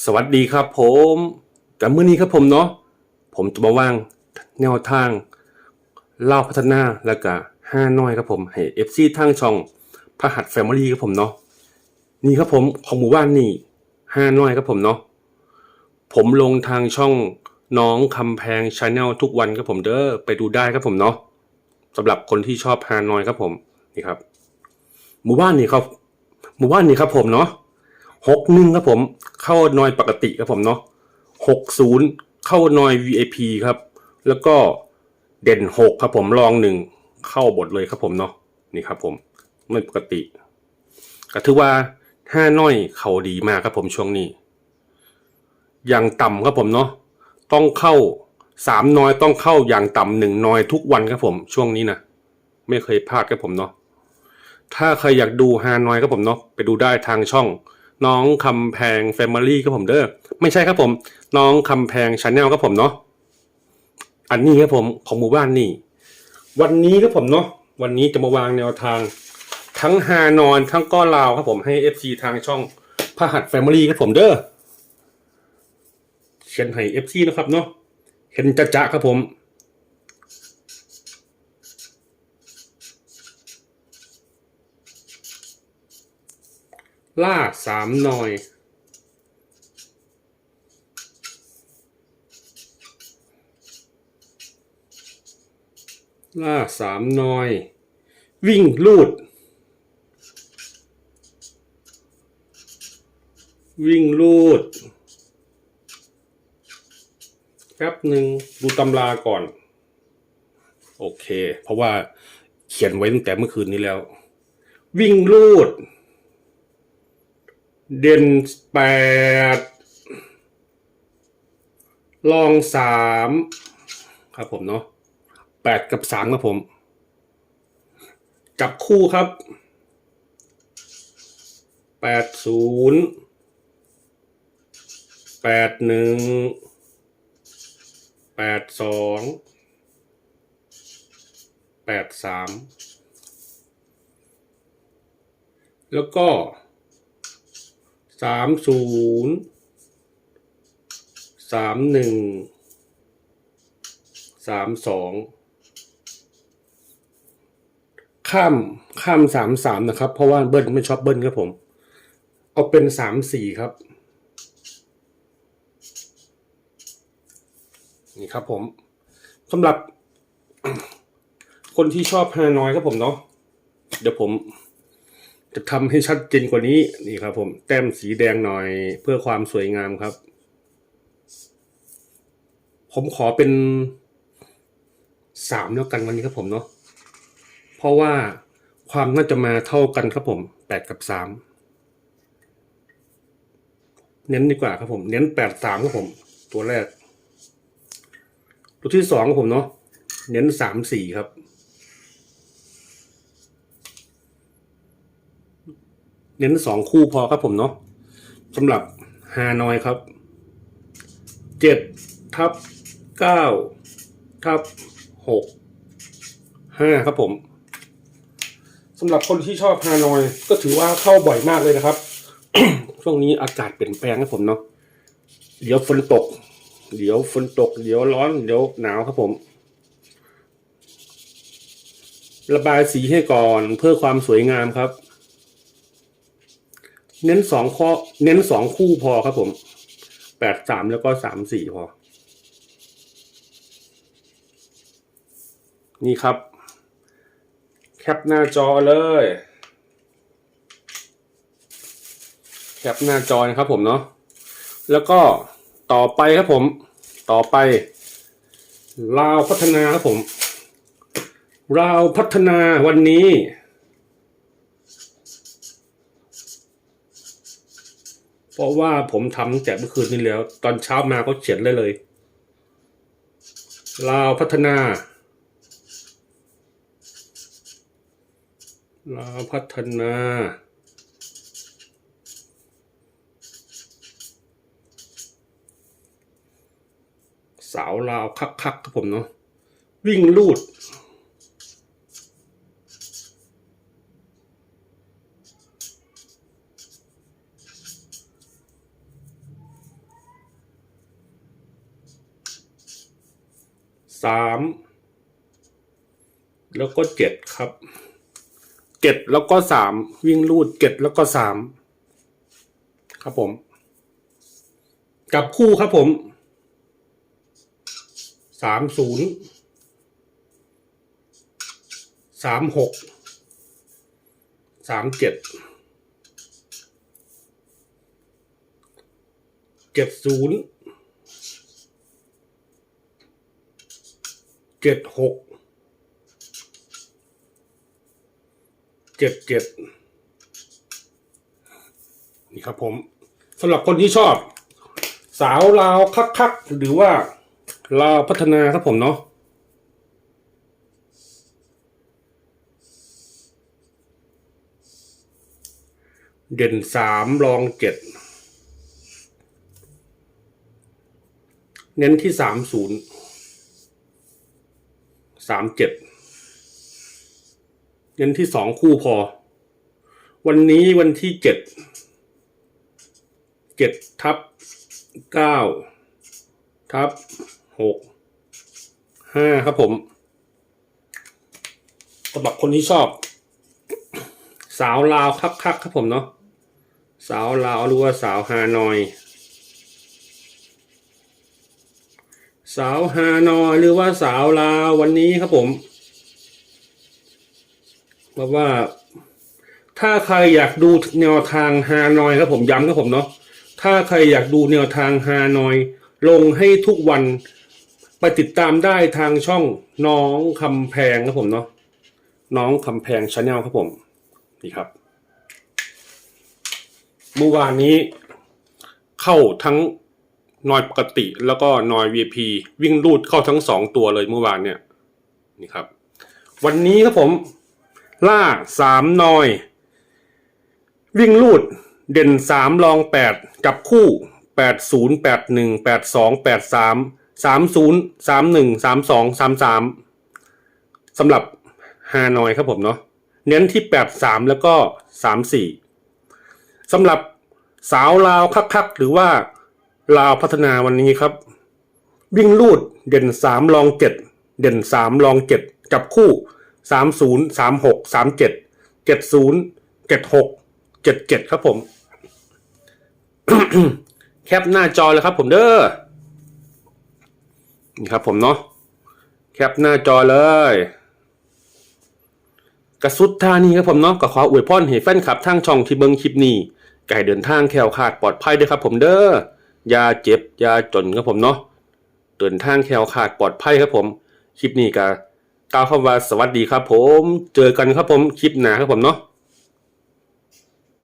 สวัสดีครับผมกับมื้อนี้ครับผมเนาะผมจะมาว่างแนวทางเล่าพัฒนาแล้วก็ห้าน้อยครับผมให้ FC ทางช่องพระหัสแฟมิลี่ครับผมเนาะนี่ครับผมของหมู่บ้านนี่ห้าน้อยครับผมเนาะผมลงทางช่องน้องคำแพงชาแนลทุกวันครับผมเด้อไปดูได้ครับผมเนาะสำหรับคนที่ชอบฮานอยครับผมนี่ครับ หมู่บ้านนี่ครับ หมู่บ้านนี่ครับผมเนาะ หกหนึ่งครับผม เข้านอยปกติครับผมเนาะหกศูนย์เข้านอย VIP ครับ แล้วก็เด่นหกครับผมรองหนึ่งเข้าบทเลยครับผมเนาะนี่ครับผมไม่ปกติ ก็ถือว่าห้าน้อยเขาดีมากครับผมช่วงนี้ อย่างต่ำครับผมเนาะต้องเข้าสามน้อยต้องเข้าอย่างต่ำหนึ่งน้อยทุกวันครับผม ช่วงนี้นะไม่เคยพลาดครับผมเนาะถ้าใครอยากดูฮานอยครับผมเนาะไปดูได้ทางช่อง น้องคำแพงแฟมิลี่ครับผมเด้อไม่ใช่ครับผม น้องคำแพงชาแนลครับผมเนาะอันนี้ครับผมของหมู่บ้านนี่ วันนี้ครับผมเนาะวันนี้จะมาวางแนวทาง ทั้งฮานอนทั้งก้อนลาวครับผมให้ FC ทางช่องพหัสแฟมิลี่ครับผมเด้อเขียนให้ FC นะครับเนาะเห็นจะจะครับผม ล่าสามหน่อย ล่าสามหน่อย วิ่งลูด วิ่งลูดแป๊บหนึ่งดูตำราก่อน โอเค เพราะว่าเขียนไว้ตั้งแต่เมื่อคืนนี้แล้ว วิ่งลูด เด่นแปดลองสามครับผมเนาะแปดกับสามครับผมจับคู่ครับแปดศูนย์แปดหนึ่งแปดสองแปดสามแล้วก็ สามศูนย์สามหนึ่งสามสองข้ามข้ามสามสามนะครับ เพราะว่าเบิ้ลไม่ชอบเบิ้ลครับผม เอาเป็นสามสี่ครับ นี่ครับผมสำหรับคนที่ชอบฮานอยครับผมเนาะเดี๋ยวผม จะทำให้ชัดเจนกว่านี้นี่ครับ ผมแต้มสีแดงหน่อยเพื่อความสวยงามครับ ผมขอเป็นสามแล้วกันวันนี้ครับผมเนาะเพราะว่าความน่าจะมาเท่ากันครับผมแปดกับสามเน้นดีกว่าครับผม เน้นแปดสามครับผม ตัวแรก ตัวที่สองครับผมเนาะเน้นสามสี่ครับ เน้นสองคู่พอครับผมเนาะสำหรับฮานอยครับเจ็ดทับเก้าทับหกห้าครับผมสำหรับคนที่ชอบฮานอย ก็ถือว่าเข้าบ่อยมากเลยนะครับ ช่วงนี้อากาศเปลี่ยนแปลงครับผมเนาะเดี๋ยวฝนตก เดี๋ยวฝนตก เดี๋ยวร้อน เดี๋ยวหนาวครับผม ระบายสีให้ก่อนเพื่อความสวยงามครับ เน้นสองข้อ เน้นสองคู่พอครับผมแปดสามแล้วก็สามสี่พอ นี่ครับ แคปหน้าจอเลย แคปหน้าจอนะครับผมเนาะแล้วก็ต่อไปครับผม ต่อไป ลาวพัฒนาครับผม ลาวพัฒนาวันนี้ เพ ราะว่าผมทำแต่เมื่อคืนนี้แล้ว ตอนเช้ามาก็เขียนเลยเลยลาวพัฒนาลาวพัฒนาสาวลาวคักๆครับผมเนาะวิ่งลูด สามแล้วก็เจ็ดครับเจ็ดแล้วก็สามวิ่งรูดเจ็ดแล้วก็สามครับผมจับคู่ครับผมสามศูนย์สามหกสามเจ็ดเจ็ดศูนย์ เจ็ดหกเจ็ดเจ็ดนี่ครับผมสำหรับคนที่ชอบ สาวลาวคักๆหรือว่าลาวพัฒนาครับผมเนาะเด่นสามรองเจ็ดเน้นที่สามศูนย์ามเจ็ดเน้นที่สองคู่พอ วันนี้วันที่เจ็ดเจ็ดทับเก้าทับหกห้าครับผมสำหรับคนที่ชอบ สาวลาวคักๆครับผมเนาะสาวลาวหรือว่าสาวฮานอย สาวฮานอยหรือว่าสาวลาววันนี้ครับผมเพราะว่า ถ้าใครอยากดูแนวทางฮานอยครับผมย้ำครับผมเนาะถ้าใครอยากดูแนวทางฮานอย ลงให้ทุกวันไปติดตามได้ทางช่องน้องคำแพงครับผมเนาะน้องคำแพงชาแนลครับผมนี่ครับเมื่อวานนี้เข้าทั้ง นอยปกติแล้วก็นอย VIP วิ่งรูดเข้าทั้งสองตัวเลยเมื่อวานเนี่ยนี่ครับ วันนี้ครับผม ล่าสามนอย วิ่งรูดเด่นสามรองแปดจับคู่แปดศูนย์แปดหนึ่งแปดสองแปดสามสามศูนย์สามหนึ่งสามสองสามสามสำหรับฮานอยครับผมเนาะเน้นที่แปดสามแล้วก็สามสี่สำหรับสาวลาวคักๆหรือว่า ลาวพัฒนาวันนี้ครับ วิ่งลูดเด่นสามรองเจ็ดเด่นสามรองเจ็ดจับคู่สามศูนย์สามหกสามเจ็ดเจ็ดศูนย์เจ็ดหกเจ็ดเจ็ดครับผม แคปหน้าจอเลยครับผมเด้อนี่ครับผมเนาะแคปหน้าจอเลยกระสุดท่านี้ครับผมเนาะก็ขออวยพรให้แฟนคลับทางช่องที่เบิ่งคลิปนี้ไก่เดินทางแคล้วคลาดปลอดภัยด้วยครับผมเด้อ ยาเจ็บยาจนครับผมเนาะเดินทางแคล้วขาดปลอดภัยครับผม คลิปนี้ก็กล่าวคำว่าสวัสดีครับผม เจอกันครับผมคลิปหน้าครับผมเนาะ